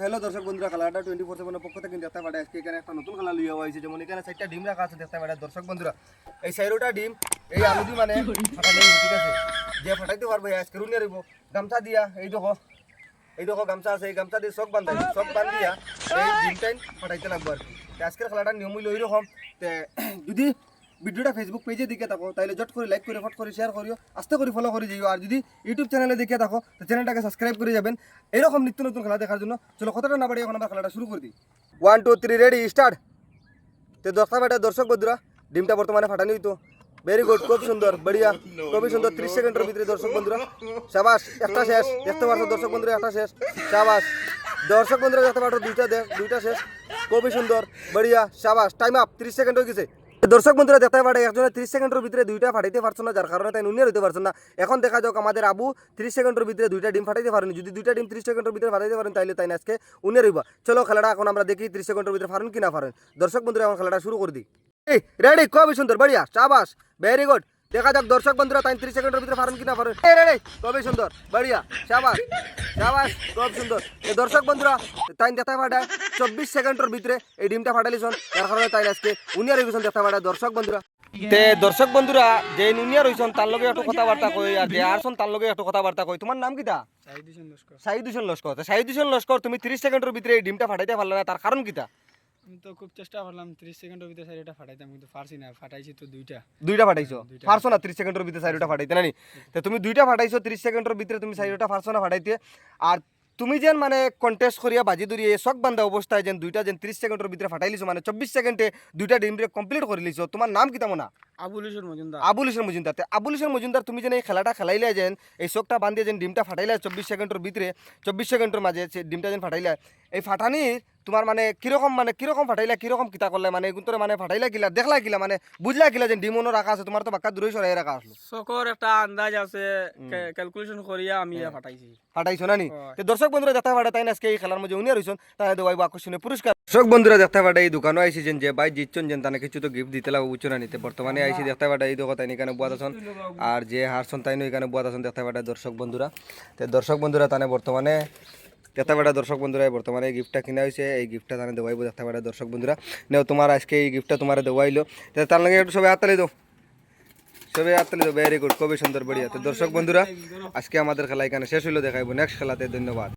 Hello দর্শক বন্ধুরা খেলাটা টোয়েন্টি ফোর সেভেনের পক্ষ থেকে দেখতে পারে আজকে এখানে একটা নতুন খেলা লিয়ে হয়েছে। যেমন এখানে চারটা ডিম রাখা আছে দেখতে পারে দর্শক বন্ধুরা এই চারোটা ডিম এই আলুদি মানে ঠিক আছে? যে ফাটাইতে পারবে আজকে রুনিয়ে রইব। গামছা দিয়া এই দেখো এই দেখো গামছা আছে। এই গামছা দিয়ে চক বান্ধাই। চক বান্ধিয়া এই ডিমটাই ফাটাইতে লাগবে আর কি। আজকের খেলাটা নিয়ম হইল এইরকম তে যদি ভিডিওটা ফেসবুক পেজে দেখে থাকো তাহলে জট করে লাইক করে, ফট করে শেয়ার করিও, আস্তে করে ফলো করে যাইও। আর যদি ইউটিউব চ্যানেলে দেখে থাকো, তো চ্যানেলটাকে সাবস্ক্রাইব করে যাবেন। এরকম নিত্য নতুন খেলা দেখার জন্য, চলো কতটা না বাড়ি এখন আমরা খেলাটা শুরু করে দিই। One two three ready start তো দশটা বেটা দর্শক বন্ধুরা, ডিমটা বর্তমানে ফাটানি হইতো। ভেরি গুড খুব সুন্দর, বড়িয়া, খুবই সুন্দর, ত্রিশ সেকেন্ডের ভিতরে দর্শক বন্ধুরা। সাবাস, একটা শেষ, দেখতে পারছ দর্শক বন্ধুরা, একটা শেষ। সাবাস, দর্শক বন্ধুরা, দেখতে পারছ, দুইটা দেখ দুইটা শেষ। খুবই সুন্দর, বড়িয়া, সাবাস টাইম আপ ত্রিশ সেকেন্ড হয়ে গেছে। দর্শক বন্ধুরা, দেখতে পারে একজনে ত্রিশ সেকেন্ডের ভিতরে দুইটা ফাটাইতে পারছ না, যার কারণে তাই নুনিয়ে হইতে পারছ না। এখন দেখা যাক আমাদের আবু ত্রিশ সেকেন্ডের ভিতরে দুইটা ডিম ফাটাইতে পারেনি। যদি দুইটা ডিম ত্রিশ সেকেন্ডের ভিতরে ফাটাইতে পারেন তাহলে তাই আজকে উনিয়ে রইবা। চলো খেলাটা এখন আমরা দেখি ত্রিশ সেকেন্ডের ভিতরে পারেন কি না পারেন দর্শক বন্ধুরা, এখন খেলাটা শুরু করে দিই। এই রেডি খুবই সুন্দর, বড়িয়া চাবাস ভেরি গুড দেখা যাক দর্শক বন্ধুরা, তাই ত্রিশ সেকেন্ডের ভিতরে পারেন কি না পারেন এই রেডি খুবই সুন্দর, বড়িয়া চাবাস চাবাস খুব সুন্দর। দর্শক বন্ধুরা, তাই দেখা ফাটায় চব্বিশ সেকেন্ডের ভিতরে এই ডিমটা ফাটালিছন যার কারণে তাই আজকে উনিয়া রইছেন দেখা ফাটায় দর্শক বন্ধুরা। তে দর্শক বন্ধুরা যে নুনিয়া রইছন তার লগে একটু কথাবার্তা কই আর যে আরছন তার লগে একটু কথাবার্তা কই। তোমার নাম কিটা সাইদ হোসেন লস্কর। সাইদ হোসেন লস্কর তুমি 30 সেকেন্ডের ভিতরে এই ডিমটা ফাটাইতে পারলে না তার কারণ কিটা আমি তো খুব চেষ্টা করলাম ত্রিশ সেকেন্ডের ভিতরে শাড়িটা ফাটাইতাম কিন্তু পারছি না ফাটাইছি তো দুইটা। দুইটা ফাটাইছো। পারছ না 30 সেকেন্ডের ভিতরে সাইডটা ফাটাইতে নানি? তো তুমি দুইটা ফাটাইছো 30 সেকেন্ডের ভিতরে তুমি সাইডটা পারছ না ফাটাইতে আর তুমি যেন মানে কন্টেস্ট করিয়া বাজি ধরিয়ে চক বান্ধা অবস্থায় যেন দুইটা যেন 30 সেকেন্ডের ভিতরে ফাটাইলিছো মানে 24 সেকেন্ডে দুইটা ডিম কমপ্লিট করে লিছো। তোমার নাম কি মনা না আবুলিশন মজুমদার আবুলিশন মজুমদার আবুলিশন মজুমদার তুমি যেন এই খেলাটা খেলাইলে যেন এই চকটা বান্ধিয়ে যেন ডিমটা ফাটাইলে চব্বিশ সেকেন্ডের ভিতরে চব্বিশ সেকেন্ডের মাঝে সে ডিমটা যেন ফাটাইলে এই ফাটানির তোমার মানে কীরকম মানে কীরকম ফাটাইলা কীরকম কিতা করলে মানে এগুন তোরে মানে ফাটাইলা কিলা দেখলা কিলা মানে বুঝলা কিলা যে ডিমনো রাখা আছে তোমার তো বাক্কা দূরে সরাই রাখা আসলো চকর একটা আন্দাজ আছে ক্যালকুলেশন করিয়া আমি ফাটাইছি। ফাটাইছো না নি? তো দর্শক বন্ধুরা দেখতে পারে তাই না আজকে এই খেলার মধ্যে উনিয়া রইছন তাই দেওয়াইব আকর্ষণীয় পুরস্কার দর্শক বন্ধুরা দেখতে পারে এই দোকানও আইসিছেন যে ভাই জিতছেন যেন তানে কিছু তো গিফট দিতে লাগবে বুঝছ না নিতে বর্তমানে আইসি দেখতে পারে এই দোকান তাই এখানে বুয়াত আছেন আর যে হারছন তাই এখানে বুয়াত আছেন দেখতে পারে দর্শক বন্ধুরা। তো দর্শক বন্ধুরা তানে বর্তমানে দেখতে পারে দর্শক বন্ধুরা বর্তমানে এই গিফটটা কিনা হয়েছে এই গিফটটা তাহলে দেওয়াইব দেখতে পারে দর্শক বন্ধুরা। নেও, তোমার আজকে এই গিফটটা তোমার দেওয়াইলো। তার লাগে একটু সবাই হাততালি দাও। সবাই হাততালি দাও ভেরি গুড খুবই সুন্দর, বড়িয়া। তো দর্শক বন্ধুরা, আজকে আমাদের খেলা এখানে শেষ হইল, দেখাইবো নেক্সট খেলাতে, ধন্যবাদ।